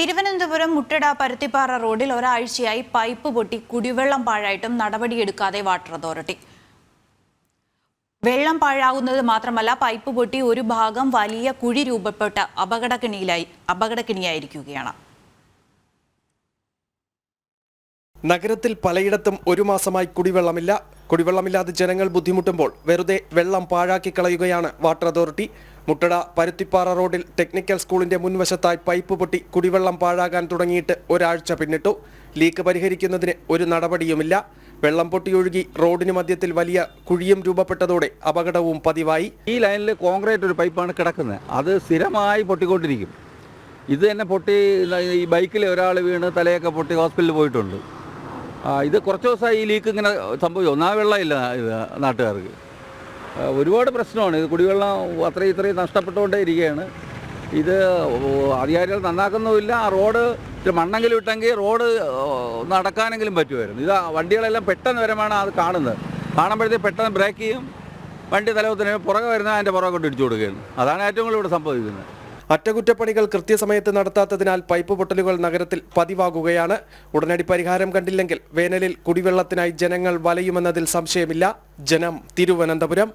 തിരുവനന്തപുരം മുട്ടട പരുത്തിപ്പാറ റോഡിൽ ഒരാഴ്ചയായി പൈപ്പ് പൊട്ടി കുടിവെള്ളം പാഴായിട്ടും നടപടിയെടുക്കാതെ വാട്ടർ അതോറിറ്റി. വെള്ളം പാഴാകുന്നത് മാത്രമല്ല പൈപ്പ് പൊട്ടി ഒരു ഭാഗം വലിയ കുഴി രൂപപ്പെട്ട അപകടക്കിണിയിലായി അപകടക്കിണിയായിരിക്കുകയാണ്. നഗരത്തിൽ പലയിടത്തും ഒരു മാസമായി കുടിവെള്ളമില്ല. കുടിവെള്ളമില്ലാതെ ജനങ്ങൾ ബുദ്ധിമുട്ടുമ്പോൾ വെറുതെ വെള്ളം പാഴാക്കി കളയുകയാണ് വാട്ടർ അതോറിറ്റി. മുട്ടട പരുത്തിപ്പാറ റോഡിൽ ടെക്നിക്കൽ സ്കൂളിന്റെ മുൻവശത്തായി പൈപ്പ് പൊട്ടി കുടിവെള്ളം പാഴാകാൻ തുടങ്ങിയിട്ട് ഒരാഴ്ച പിന്നിട്ടു. ലീക്ക് പരിഹരിക്കുന്നതിന് ഒരു നടപടിയുമില്ല. വെള്ളം പൊട്ടിയൊഴുകി റോഡിന് മധ്യത്തിൽ വലിയ കുഴിയും രൂപപ്പെട്ടതോടെ അപകടവും പതിവായി. ഈ ലൈനിൽ കോൺക്രീറ്റ് ഒരു പൈപ്പാണ് കിടക്കുന്നത്. അത് സ്ഥിരമായി പൊട്ടിക്കൊണ്ടിരിക്കും. ഇത് തന്നെ പൊട്ടി ഈ ബൈക്കിൽ ഒരാൾ വീണ് തലയൊക്കെ പൊട്ടി ഹോസ്പിറ്റലിൽ പോയിട്ടുണ്ട്. ഇത് കുറച്ച് ദിവസമായി ഈ ലീക്ക് ഇങ്ങനെ സംഭവിച്ചു. ഒന്നാം വെള്ളമില്ല ഇത് നാട്ടുകാർക്ക്. ഒരുപാട് പ്രശ്നമാണ്. ഇത് കുടിവെള്ളം അത്രയും ഇത്രയും നഷ്ടപ്പെട്ടുകൊണ്ടേ ഇരിക്കുകയാണ്. ഇത് അധികാരികൾ നന്നാക്കുന്നുമില്ല. ആ റോഡ് മണ്ണെങ്കിലും ഇട്ടെങ്കിൽ റോഡ് നടക്കാനെങ്കിലും പറ്റുമായിരുന്നു. ഇത് വണ്ടികളെല്ലാം പെട്ടെന്ന് വരമാണ് അത് കാണുന്നത്. കാണുമ്പോഴത്തേക്ക് പെട്ടെന്ന് ബ്രേക്ക് ചെയ്യും. വണ്ടി തലവത്തിന് പുറകെ വരുന്ന അതിന്റെ പുറകെ കൊണ്ട് ഇടിച്ചു കൊടുക്കുകയാണ്. അതാണ് ഏറ്റവും കൂടുതൽ ഇവിടെ സംഭവിക്കുന്നത്. അറ്റകുറ്റപ്പണികൾ കൃത്യസമയത്ത് നടത്താത്തതിനാൽ പൈപ്പ് പൊട്ടലുകൾ നഗരത്തിൽ പതിവാകുകയാണ്. ഉടനടി പരിഹാരം കണ്ടില്ലെങ്കിൽ വേനലിൽ കുടിവെള്ളത്തിനായി ജനങ്ങൾ വലയുമെന്നതിൽ സംശയമില്ല. ജനം തിരുവനന്തപുരം.